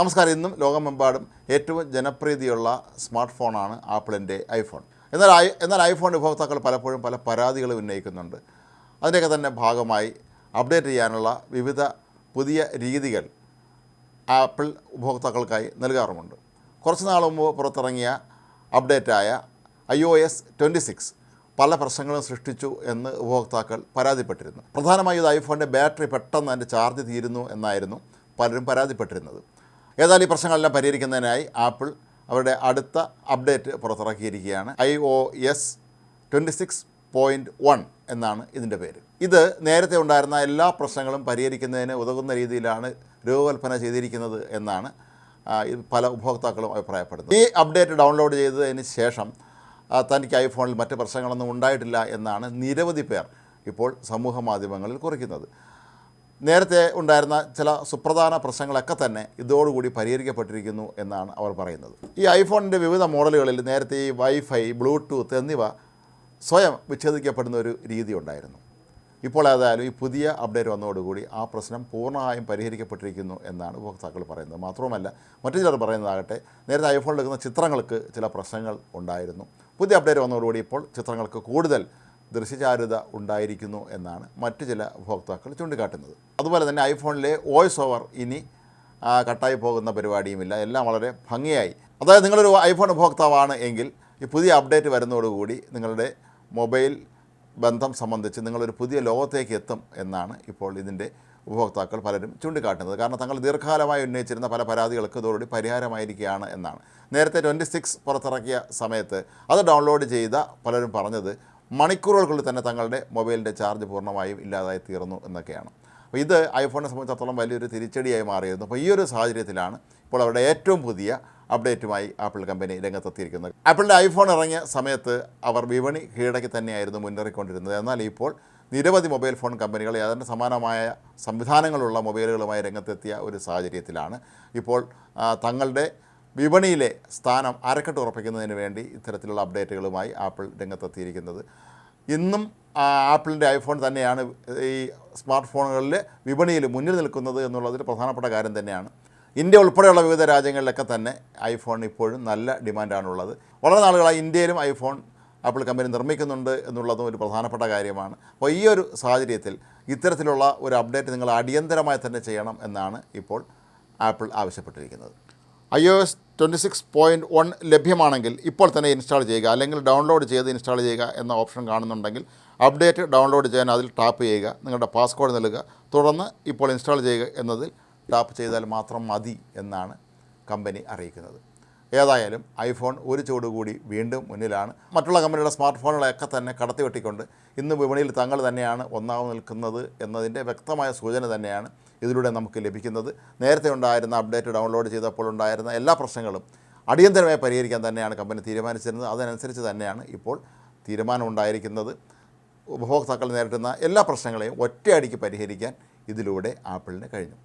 നമസ്കാരം. ഇന്നും ലോകമെമ്പാടും ഏറ്റവും ജനപ്രീതിയുള്ള സ്മാർട്ട് ഫോണാണ് ആപ്പിളിന്റെ ഐഫോൺ. എന്നാൽ ഐ എന്നാൽ ഐഫോൺ ഉപഭോക്താക്കൾ പലപ്പോഴും പല പരാതികളും ഉന്നയിക്കുന്നുണ്ട്. അതിന്റെയൊക്കെ തന്നെ ഭാഗമായി അപ്ഡേറ്റ് ചെയ്യാനുള്ള വിവിധ പുതിയ രീതികൾ ആപ്പിൾ ഉപഭോക്താക്കൾക്കായി നൽകാറുമുണ്ട്. കുറച്ച് നാൾ മുമ്പ് പുറത്തിറങ്ങിയ അപ്ഡേറ്റായ I O S twenty six പല പ്രശ്നങ്ങളും സൃഷ്ടിച്ചു എന്ന് ഉപഭോക്താക്കൾ പരാതിപ്പെട്ടിരുന്നു. പ്രധാനമായും ഇത് ഐഫോണിന്റെ ബാറ്ററി പെട്ടെന്ന് അതിന്റെ ചാർജ് തീരുന്നു എന്നായിരുന്നു പലരും പരാതിപ്പെട്ടിരുന്നത്. ഏതായാലും ഈ പ്രശ്നങ്ങളെല്ലാം പരിഹരിക്കുന്നതിനായി ആപ്പിൾ അവരുടെ അടുത്ത update പുറത്തിറക്കിയിരിക്കുകയാണ്. I O S twenty six point one എന്നാണ് ഇതിന്റെ പേര്. ഇത് നേരത്തെ ഉണ്ടായിരുന്ന എല്ലാ പ്രശ്നങ്ങളും പരിഹരിക്കുന്നതിന് ഉതകുന്ന രീതിയിലാണ് രൂപകൽപ്പന ചെയ്തിരിക്കുന്നത് എന്നാണ് പല ഉപഭോക്താക്കളും അഭിപ്രായപ്പെടുന്നത്. ഈ അപ്ഡേറ്റ് ഡൗൺലോഡ് ചെയ്തതിന് ശേഷം തനിക്ക് ഐഫോണിൽ മറ്റ് പ്രശ്നങ്ങളൊന്നും ഉണ്ടായിട്ടില്ല എന്നാണ് നിരവധി പേർ ഇപ്പോൾ സമൂഹ മാധ്യമങ്ങളിൽ കുറിക്കുന്നത്. നേരത്തെ ഉണ്ടായിരുന്ന ചില സുപ്രധാന പ്രശ്നങ്ങളൊക്കെ തന്നെ ഇതോടുകൂടി പരിഹരിക്കപ്പെട്ടിരിക്കുന്നു എന്നാണ് അവർ പറയുന്നത്. ഈ ഐഫോണിന്റെ വിവിധ മോഡലുകളിൽ നേരത്തെ ഈ വൈഫൈ ബ്ലൂടൂത്ത് എന്നിവ സ്വയം വിച്ഛേദിക്കപ്പെടുന്ന ഒരു രീതി ഉണ്ടായിരുന്നു. ഇപ്പോൾ ഏതായാലും ഈ പുതിയ അപ്ഡേറ്റ് വന്നതോടുകൂടി ആ പ്രശ്നം പൂർണമായും പരിഹരിക്കപ്പെട്ടിരിക്കുന്നു എന്നാണ് ഉപഭോക്താക്കൾ പറയുന്നത്. മാത്രവുമല്ല മറ്റു ചിലർ പറയുന്നതാകട്ടെ നേരത്തെ ഐഫോണിൽ എടുക്കുന്ന ചിത്രങ്ങൾക്ക് ചില പ്രശ്നങ്ങൾ ഉണ്ടായിരുന്നു. പുതിയ അപ്ഡേറ്റ് വന്നതോടുകൂടി ഇപ്പോൾ ചിത്രങ്ങൾക്ക് കൂടുതൽ ദൃശ്യചാരുത ഉണ്ടായിരിക്കുന്നു എന്നാണ് മറ്റു ചില ഉപഭോക്താക്കൾ ചൂണ്ടിക്കാട്ടുന്നത്. അതുപോലെ തന്നെ ഐഫോണിലെ വോയിസ് ഓവർ ഇനി കട്ടായി പോകുന്ന പരിപാടിയുമില്ല. എല്ലാം വളരെ ഭംഗിയായി. അതായത് നിങ്ങളൊരു ഐഫോൺ ഉപഭോക്താവാണ് എങ്കിൽ ഈ പുതിയ അപ്ഡേറ്റ് വരുന്നതോടുകൂടി നിങ്ങളുടെ മൊബൈൽ ബന്ധം സംബന്ധിച്ച് നിങ്ങളൊരു പുതിയ ലോകത്തേക്ക് എത്തും എന്നാണ് ഇപ്പോൾ ഇതിന്റെ ഉപഭോക്താക്കൾ പലരും ചൂണ്ടിക്കാട്ടുന്നത്. കാരണം തങ്ങൾ ദീർഘകാലമായി ഉന്നയിച്ചിരുന്ന പല പരാതികൾക്ക് ഇതോടുകൂടി പരിഹാരമായിരിക്കുകയാണ് എന്നാണ്. നേരത്തെ ട്വന്റി സിക്സ് പുറത്തിറക്കിയ സമയത്ത് അത് ഡൗൺലോഡ് ചെയ്ത പലരും പറഞ്ഞത് മണിക്കൂറുകൾക്കുള്ളിൽ തന്നെ തങ്ങളുടെ മൊബൈലിന്റെ ചാർജ് പൂർണമായും ഇല്ലാതായി തീർന്നു എന്നൊക്കെയാണ്. അപ്പോൾ ഇത് ഐഫോണിനെ സംബന്ധിച്ചിടത്തോളം വലിയൊരു തിരിച്ചടിയായി മാറിയിരുന്നു. അപ്പോൾ ഈ ഒരു സാഹചര്യത്തിലാണ് ഇപ്പോൾ അവരുടെ ഏറ്റവും പുതിയ അപ്ഡേറ്റുമായി ആപ്പിൾ കമ്പനി രംഗത്തെത്തിയിരിക്കുന്നത്. ആപ്പിളിന്റെ ഐഫോൺ ഇറങ്ങിയ സമയത്ത് അവർ വിപണി കീഴടക്കി തന്നെയായിരുന്നു മുന്നേറിക്കൊണ്ടിരുന്നത്. എന്നാൽ ഇപ്പോൾ നിരവധി മൊബൈൽ ഫോൺ കമ്പനികൾ ഏതാണ്ട് സമാനമായ സംവിധാനങ്ങളുള്ള മൊബൈലുകളുമായി രംഗത്തെത്തിയ ഒരു സാഹചര്യത്തിലാണ്. ഇപ്പോൾ തങ്ങളുടെ വിപണിയിലെ സ്ഥാനം അരക്കെട്ട് ഉറപ്പിക്കുന്നതിന് വേണ്ടി ഇത്തരത്തിലുള്ള അപ്ഡേറ്റുകളുമായി ആപ്പിൾ രംഗത്തെത്തിയിരിക്കുന്നത്. ഇന്നും ആപ്പിളിന്റെ ഐഫോൺ തന്നെയാണ് ഈ സ്മാർട്ട് ഫോണുകളിൽ വിപണിയിൽ മുന്നിൽ നിൽക്കുന്നത് എന്നുള്ളതിൽ പ്രധാനപ്പെട്ട കാര്യം തന്നെയാണ്. ഇന്ത്യ ഉൾപ്പെടെയുള്ള വിവിധ രാജ്യങ്ങളിലൊക്കെ തന്നെ ഐഫോൺ ഇപ്പോഴും നല്ല ഡിമാൻഡാണുള്ളത്. വളരെ നാളുകളായി ഇന്ത്യയിലും ഐഫോൺ ആപ്പിൾ കമ്പനി നിർമ്മിക്കുന്നുണ്ട് എന്നുള്ളതും ഒരു പ്രധാനപ്പെട്ട കാര്യമാണ്. അപ്പോൾ ഈ ഒരു സാഹചര്യത്തിൽ ഇത്തരത്തിലുള്ള ഒരു അപ്ഡേറ്റ് നിങ്ങൾ അടിയന്തരമായി തന്നെ ചെയ്യണം എന്നാണ് ഇപ്പോൾ ആപ്പിൾ ആവശ്യപ്പെട്ടിരിക്കുന്നത്. I O S twenty six point one ലഭ്യമാണെങ്കിൽ ഇപ്പോൾ തന്നെ ഇൻസ്റ്റാൾ ചെയ്യുക അല്ലെങ്കിൽ ഡൗൺലോഡ് ചെയ്ത് ഇൻസ്റ്റാൾ ചെയ്യുക എന്ന ഓപ്ഷൻ കാണുന്നുണ്ടെങ്കിൽ അപ്ഡേറ്റ് ഡൗൺലോഡ് ചെയ്യാൻ അതിൽ ടാപ്പ് ചെയ്യുക നിങ്ങളുടെ പാസ്വേഡ് നൽകുക. തുടർന്ന് ഇപ്പോൾ ഇൻസ്റ്റാൾ ചെയ്യുക എന്നതിൽ ടാപ്പ് ചെയ്താൽ മാത്രം മതി എന്നാണ് കമ്പനി അറിയിക്കുന്നത്. ഏതായാലും ഐഫോൺ ഒരു ചൂട് കൂടി വീണ്ടും മുന്നിലാണ്. മറ്റുള്ള കമ്പനിയുടെ സ്മാർട്ട് ഫോണുകളെയൊക്കെ തന്നെ കടത്തിവെട്ടിക്കൊണ്ട് ഇന്ന് വിപണിയിൽ തങ്ങൾ തന്നെയാണ് ഒന്നാമത് നിൽക്കുന്നത് എന്നതിന്റെ വ്യക്തമായ സൂചന തന്നെയാണ് ഇതിലൂടെ നമുക്ക് ലഭിക്കുന്നത്. നേരത്തെ ഉണ്ടായിരുന്ന അപ്ഡേറ്റ് ഡൗൺലോഡ് ചെയ്തപ്പോൾ ഉണ്ടായിരുന്ന എല്ലാ പ്രശ്നങ്ങളും അടിയന്തരമായി പരിഹരിക്കാൻ തന്നെയാണ് കമ്പനി തീരുമാനിച്ചിരുന്നത്. അതിനനുസരിച്ച് തന്നെയാണ് ഇപ്പോൾ തീരുമാനമുണ്ടായിരിക്കുന്നത് ഉപഭോക്താക്കൾ നേരിടുന്ന എല്ലാ പ്രശ്നങ്ങളെയും ഒറ്റയടിക്ക് പരിഹരിക്കാൻ ഇതിലൂടെ ആപ്പിളിന് കഴിഞ്ഞു.